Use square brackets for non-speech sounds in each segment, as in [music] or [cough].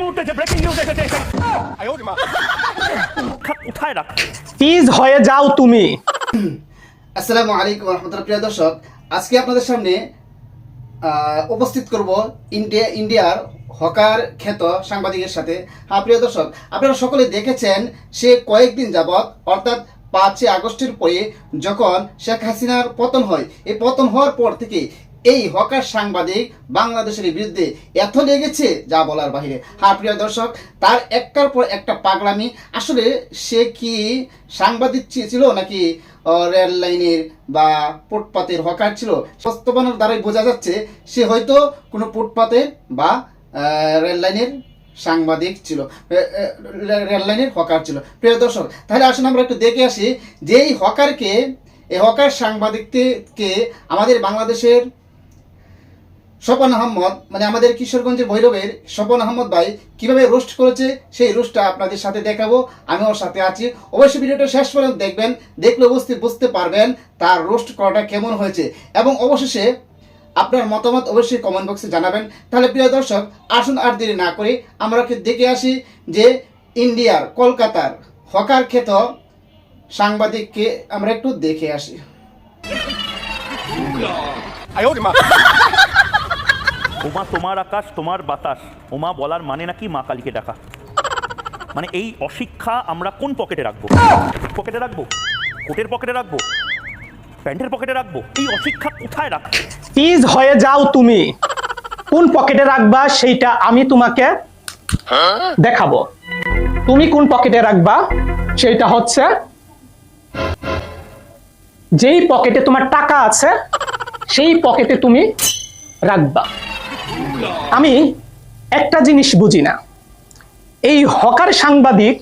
মুহূর্তে যে breaking news এসেছে সেই রাখ। প্লিজ হয়ে যাও তুমি। আসসালামু আলাইকুম রহমতুল্লাহ প্রিয় দর্শক। আজকে আপনাদের সামনে উপস্থিত করব ইন্ডিয়া ইন্ডিয়ার হকার খ্যাত সাংবাদিকের সাথে। হ্যাঁ প্রিয় দর্শক আপনারা সকলে দেখেছেন সে কয়েকদিন যাবৎ অর্থাৎ পাঁচই আগস্টের পরে যখন শেখ হাসিনার পতন হয় এই পতন হওয়ার পর থেকে এই হকার সাংবাদিক বাংলাদেশের বিরুদ্ধে এত লেগেছে যা বলার বাহিরে। হ্যাঁ প্রিয় দর্শক তার একটার পর একটা পাগলামি। আসলে সে কি সাংবাদিক ছিল নাকি রেল লাইনের বা ফুটপাতের হকার ছিল? বাস্তবায়নের দ্বারাই বোঝা যাচ্ছে সে হয়তো কোনো ফুটপাতের বা রেল লাইনের সাংবাদিক ছিল এ, এ, রে- রেল লাইনের হকার ছিল। প্রিয় দর্শক তাহলে আসুন আমরা একটু দেখে আসি যে এই হকারকে এই হকার সাংবাদিককে আমাদের বাংলাদেশের স্বপন আহমদ মানে আমাদের কিশোরগঞ্জের ভৈরবের স্বপন আহমদ ভাই কীভাবে রোস্ট করেছে, সেই রোস্টটা আপনাদের সাথে দেখাবো আমি ওর সাথে আছি। অবশ্যই ভিডিওটা শেষ পর্যন্ত দেখবেন, দেখলে অবশ্যই বুঝতে পারবেন তার রোস্ট করাটা কেমন হয়েছে। এবং অবশেষে আপনার মতামত অবশ্যই কমেন্ট বক্সে জানাবেন। তাহলে প্রিয় দর্শক, আসুন আর দেরি না করে আমরা দেখে আসি যে ইন্ডিয়ার কলকাতার হকার খ্যাত সাংবাদিককে আমরা একটু দেখে আসি। [laughs] ওমা তোমার আকাশ, তোমার বাতাস। ওমা বলার মানে নাকি মা কালীকে ডাকা। মানে এই অশিক্ষা আমরা কোন পকেটে রাখব? পকেটে রাখব? কোটের পকেটে রাখব? প্যান্টের পকেটে রাখব? এই অশিক্ষা কোথায় রাখব? প্লিজ হয়ে যাও তুমি। কোন পকেটে রাখবা সেইটা আমি তোমাকে দেখাবো। তুমি কোন পকেটে রাখবা সেইটা হচ্ছে, যেই পকেটে তোমার টাকা আছে, সেই পকেটে তুমি রাখবা। আমি একটা জিনিস বুঝি না। এই হকার সাংবাদিক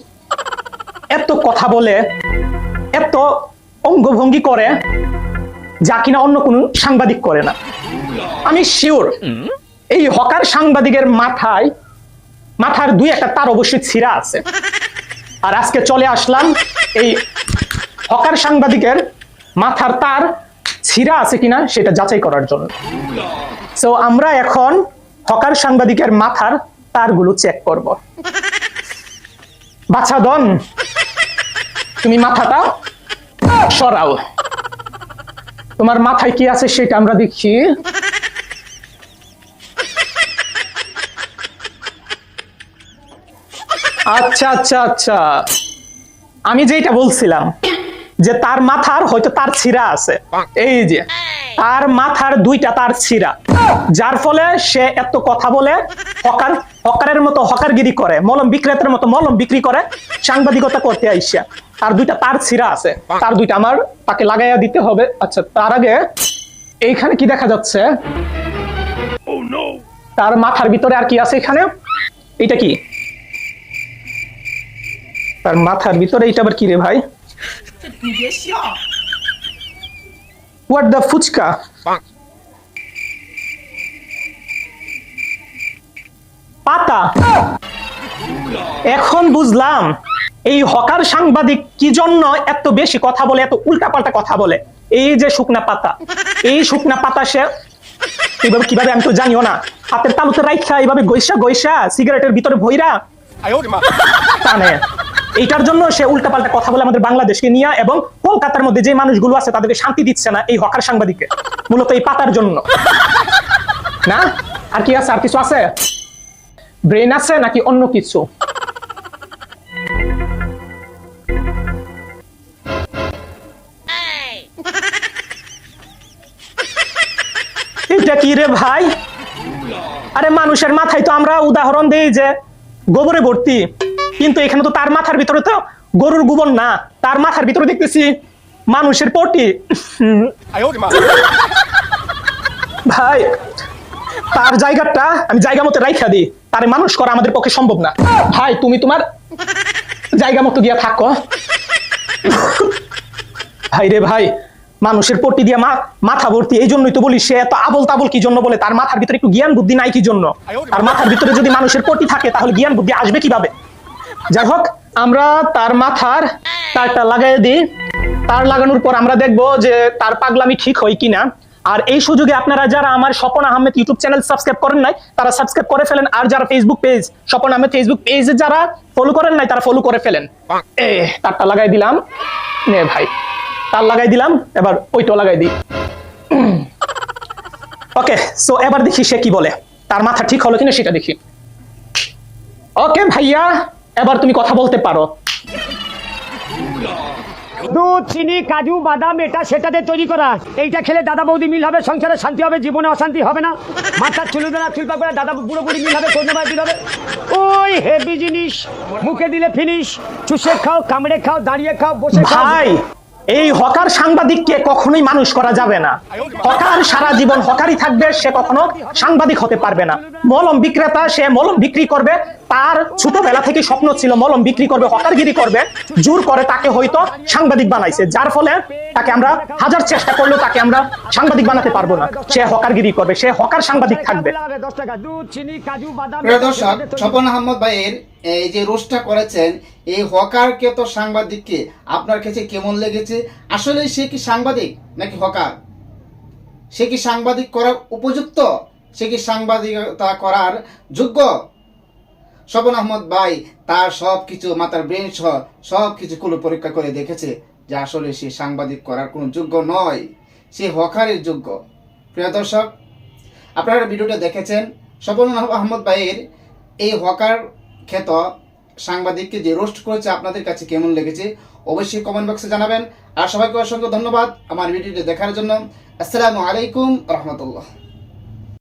এত কথা বলে, এত অঙ্গভঙ্গি করে, যা কিনা অন্য কোনো সাংবাদিক করে না। আমি শিওর এই হকার সাংবাদিকের মাথায়, মাথার দুই একটা তার অবশ্যই ছিঁড়া আছে। আর আজকে চলে আসলাম এই হকার সাংবাদিকের মাথার তার ছিঁড়া আছে কিনা সেটা যাচাই করার জন্য। সো আমরা এখন হকার সাংবাদিকের মাথার তারগুলো চেক করব। বাছা দন, তুমি মাথাটা সরাও। তোমার মাথায় কি আছে সেটা আমরা দেখি। আচ্ছা আচ্ছা আচ্ছা। আমি যেটা বলছিলাম, যে তার মাথার হয়তো তার ছিঁড়া আছে। এই যে, তার মাথার দুইটা তার ছিঁড়া। যার ফলে সে এত কথা বলে হকার হকারের মতো হকারগিরি করে মলম বিক্রেতার মতো মলম বিক্রি করে সাংবাদিকতা করতে আইসা। তার দুইটা তার ছিঁড়া আছে। তার দুইটা আমার তাকে লাগাইয়া দিতে হবে। আচ্ছা তার আগে এইখানে কি দেখা যাচ্ছে? তার মাথার ভিতরে আর কি আছে এখানে? এটা কি? তার মাথার ভিতরে এটা আবার কি রে ভাই? What the phuchka? পাতা। এখন বুঝলাম, এই হকার সাংবাদিক কি জন্য এত বেশি কথা বলে, এত উল্টাপাল্টা কথা বলে? এই যে শুকনা পাতা, এই শুকনা পাতা সে এইভাবে কীভাবে আমি তো জানিও না। হাতের তালুতে রাইখা, এইভাবে গৈসা গৈসা সিগারেটের ভিতরে ভইরা টানে। এইটার জন্য সে উল্টাপাল্টা কথা বলে আমাদের বাংলাদেশকে নিয়ে এবং কলকাতার মধ্যে যে মানুষগুলো আছে, তাদেরকে শান্তি দিচ্ছে না এই হকার সাংবাদিককে, মূলত এই পাতার জন্য। না? আর কি আছে? আর কিছু আছে? ব্রেন আছে নাকি অন্য কিছু? এটা কি রে ভাই? আরে মানুষের মাথায় তো আমরা উদাহরণ দেই যে গোবরে ভর্তি। কিন্তু এখানে তো তার মাথার ভিতরে তো গরুর গোবর না তার মাথার ভিতরে দেখতেছি মানুষের পটি। ভাই তার জায়গাটা আমি জায়গা মতো রাইখা দিই। তারে মানুষ করা আমাদের পক্ষে সম্ভব না। ভাই তুমি তোমার জায়গা মতো গিয়া থাকো। ভাই রে ভাই, মানুষের পট্টি দিয়ে মাথা ভর্তি, এই জন্যই তো বলি সে এত আবল তাবল কি জন্য বলে? তার মাথার ভিতরে একটু জ্ঞান বুদ্ধি নাই কি জন্য? তার মাথার ভিতরে যদি মানুষের পট্টি থাকে, তাহলে জ্ঞান বুদ্ধি আসবে কীভাবে? যাই হোক, আমরা তার মাথার তারটা লাগাই দিই। তার লাগানোর পর আমরা দেখব যে তার পাগলামি ঠিক হয় কিনা। আর এই সুযোগে আপনারা যারা আমার Swapan Ahmed YouTube channel subscribe করেন নাই, তারা সাবস্ক্রাইব করে ফেলেন। আর যারা Facebook page Swapan Ahmed Facebook পেজে যারা ফলো করেন নাই, তারা ফলো করে ফেলেন। তারটা লাগাই দিলাম। নে ভাই, তার লাগাই দিলাম। এবার ওইটা লাগাই দিই। ওকে সো এবার দেখি সে কি বলে। তার মাথা ঠিক হলো কিনা সেটা দেখি। ওকে ভাইয়া, এবার তুমি কথা বলতে পারো। দুধ, চিনি, কাজু, বাদাম, এটা সেটা দিয়ে তৈরি করা। এইটা খেলে দাদা বৌদি মিল হবে, সংসারে শান্তি হবে, জীবনে অশান্তি হবে না। মাথার চুলু দেওয়া চুলপা করে দাদা পুরোপুরি মিল হবে দিল হবে। ওই হেভি জিনিস, মুখে দিলে ফিনিশ চুষে খাও, কামড়ে খাও, দাঁড়িয়ে খাও, বসে খাও। এই হকার সাংবাদিককে কখনোই মানুষ করা যাবে না। হকার সারা জীবন হকারই থাকবে সে কখনো সাংবাদিক হতে পারবে না। মলম বিক্রেতা সে মলম বিক্রি করবে তার ছোটবেলা থেকে স্বপ্ন ছিল মলম বিক্রি করবে হকারগিরি করবে জোর করে তাকে হয়তো সাংবাদিক বানাইছে যার ফলে তাকে আমরা হাজার চেষ্টা করলেও তাকে আমরা সাংবাদিক বানাতে পারব না। সে হকারগিরি করবে সে হকার সাংবাদিক থাকবে। দশ টাকা দুধ চিনি কাজু বাদাম দর্শক স্বপন আহমদ ভাইয়ের এই যে রোস্টটা করেছেন, এই হকারকে তো সাংবাদিককে আপনার কাছে কেমন লেগেছে? আসলে সে কি সাংবাদিক নাকি হকার? সে কি সাংবাদিক করার উপযুক্ত? সে কি সাংবাদিকতা করার যোগ্য? স্বপন আহমদ ভাই, তার সব কিছু মাতার ব্রেন সহ সব কিছু কুলো পরীক্ষা করে দেখেছে যে আসলে সে সাংবাদিক করার কোনো যোগ্য নয়, সে হকারের যোগ্য। প্রিয় দর্শক, আপনারা ভিডিওটা দেখেছেন স্বপন আহমদ ভাইয়ের এই হকার খ্যাত সাংবাদিককে যে রোস্ট করেছে আপনাদের কাছে কেমন লেগেছে অবশ্যই কমেন্ট বক্সে জানাবেন। আর সবাইকে অসংখ্য ধন্যবাদ আমার ভিডিওটি দেখার জন্য। আসসালামু আলাইকুম রহমতুল্লাহ।